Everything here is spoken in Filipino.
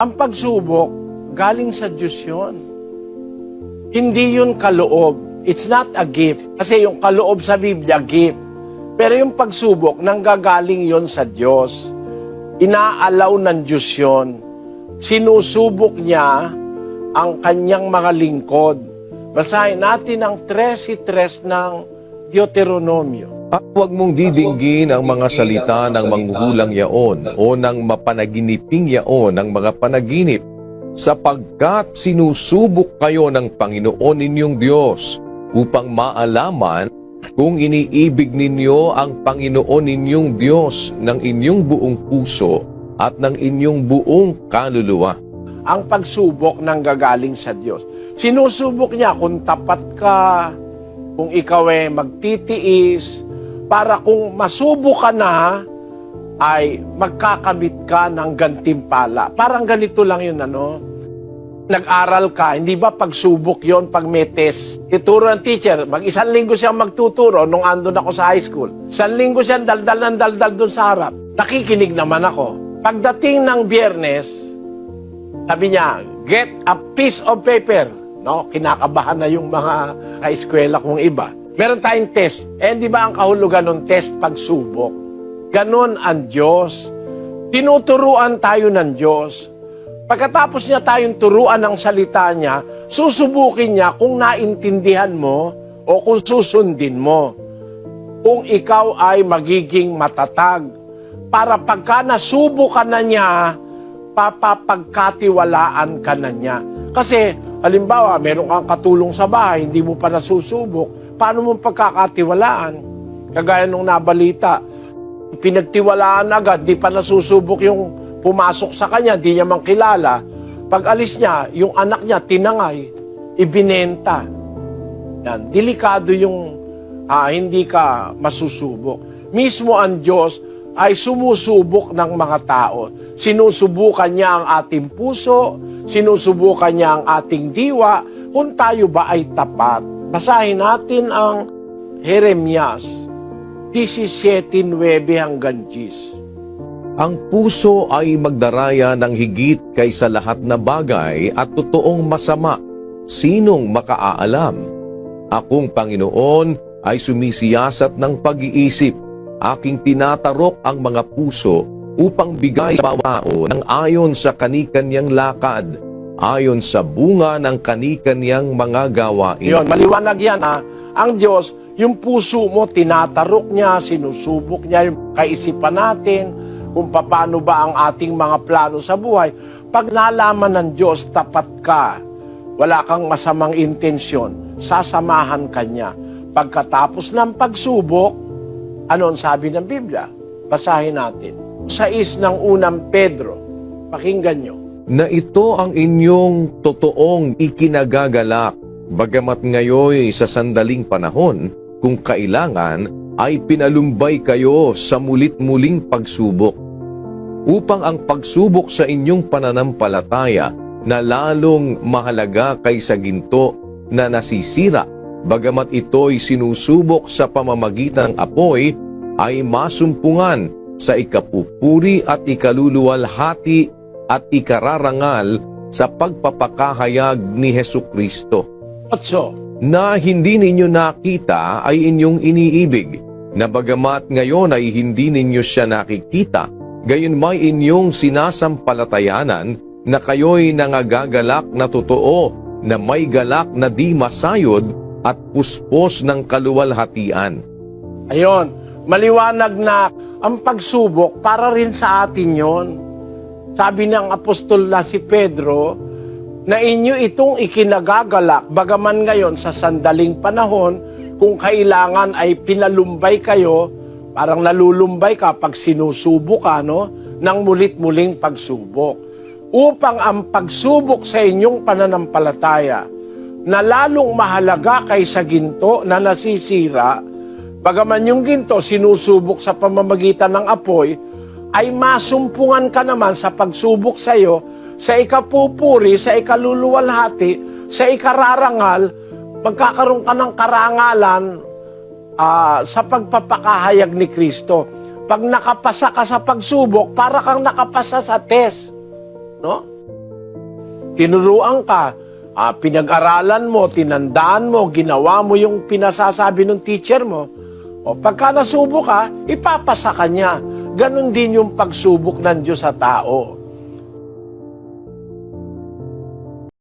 Ang pagsubok, galing sa Diyos yun. Hindi yun kaloob. It's not a gift. Kasi yung kaloob sa Biblia, gift. Pero yung pagsubok, nanggagaling yon sa Diyos. Inaalaw ng Diyos yun. Sinusubok niya ang kanyang mga lingkod. Basahin natin ang 13.3 ng Deuteronomio. At huwag mong didinggin ang mga salita ng manghuhulang yaon o ng mapanaginiping yaon ng mga panaginip, sapagkat sinusubok kayo ng Panginoon ninyong Diyos upang maalaman kung iniibig ninyo ang Panginoon ninyong Diyos ng inyong buong puso at ng inyong buong kaluluwa. ang pagsubok nang gagaling sa Diyos. Sinusubok niya kung tapat ka, kung ikaw ay magtitiis, para kung masubo ka na, ay magkakamit ka ng gantimpala. Parang ganito lang yun, ano? Nag-aral ka, hindi ba pagsubok yon pag may test? Ituro ng teacher, mag isang linggo siyang magtuturo nung andun ako sa high school. Isang linggo siyang daldal ng daldal dun sa harap. Nakikinig naman ako. Pagdating ng biyernes, sabi niya, get a piece of paper. No, kinakabahan na yung mga ka-eskwela kong iba. Meron tayong test. Eh, di ba ang kahulugan ng test pagsubok? Ganon ang Diyos. Tinuturuan tayo ng Diyos. Pagkatapos niya tayong turuan ng salita niya, susubukin niya kung naintindihan mo o kung susundin mo. Kung ikaw ay magiging matatag. Para pagka nasubukan na niya, papapagkatiwalaan ka na niya. Kasi, halimbawa, meron kang katulong sa bahay, hindi mo pa nasusubok, paano mo pagkakatiwalaan? Kagaya nung nabalita, pinagtiwalaan agad, di pa nasusubok yung pumasok sa kanya, di niya man kilala. Pag alis niya, yung anak niya, tinangay, ibinenta. Yan, delikado yung ah, hindi ka masusubok. Mismo ang Diyos ay sumusubok ng mga tao. Sinusubukan niya ang ating puso, sinusubukan niya ang ating diwa, kung tayo ba ay tapat. Basahin natin ang Jeremias 17.9 hanggang 10. Ang puso ay magdaraya ng higit kaysa lahat na bagay at totoong masama. Sinong makaaalam? Akong Panginoon ay sumisiyasat ng pag-iisip. Aking tinatarok ang mga puso upang bigay sa bawao ng ayon sa kanikanyang lakad, ayon sa bunga ng kanikanyang mga gawain. Yun, maliwanag yan ha. Ang Diyos, yung puso mo, tinatarok niya, sinusubok niya yung kaisipan natin, kung paano ba ang ating mga plano sa buhay. Pag nalaman ng Diyos, tapat ka, wala kang masamang intensyon, sasamahan ka niya. Pagkatapos ng pagsubok, ano ang sabi ng Biblia? Basahin natin. Sa is ng unang Pedro, pakinggan nyo. na ito ang inyong totoong ikinagagalak, bagamat ngayon sa sandaling panahon, kung kailangan, ay pinalumbay kayo sa mulit-muling pagsubok, upang ang pagsubok sa inyong pananampalataya na lalong mahalaga kaysa ginto na nasisira, bagamat ito'y sinusubok sa pamamagitan ng apoy, ay masumpungan sa ikapupuri at ikaluluwalhati at ikararangal sa pagpapakahayag ni Heso Kristo Otso, na hindi ninyo nakita ay inyong iniibig, na bagamat ngayon ay hindi ninyo siya nakikita, gayon may inyong sinasampalatayanan na kayo'y nangagagalak na totoo na may galak na di masayod at puspos ng kaluwalhatian. Ayon, maliwanag na ang pagsubok para rin sa atin yon. Sabi ng apostol na si Pedro, na inyo itong ikinagagalak, bagaman ngayon sa sandaling panahon, kung kailangan ay pinalumbay kayo, parang nalulumbay ka pag sinusubok ka, no? ng mulit-muling pagsubok. Upang ang pagsubok sa inyong pananampalataya, na lalong mahalaga kaysa ginto na nasisira, Bagaman yung ginto sinusubok sa pamamagitan ng apoy, ay masumpungan ka naman sa pagsubok sa iyo, sa ikapupuri, sa ikaluluwalhati, sa ikararangal, magkakaroon ka ng karangalan ah, sa pagpapakahayag ni Kristo. Pag nakapasa ka sa pagsubok, para kang nakapasa sa test. No? tinuruan ka, ah, pinag-aralan mo, tinandaan mo, ginawa mo yung pinasasabi ng teacher mo, o pagka nasubok ka, ipapasa ka niya. Ganon din yung pagsubok ng Diyos sa tao.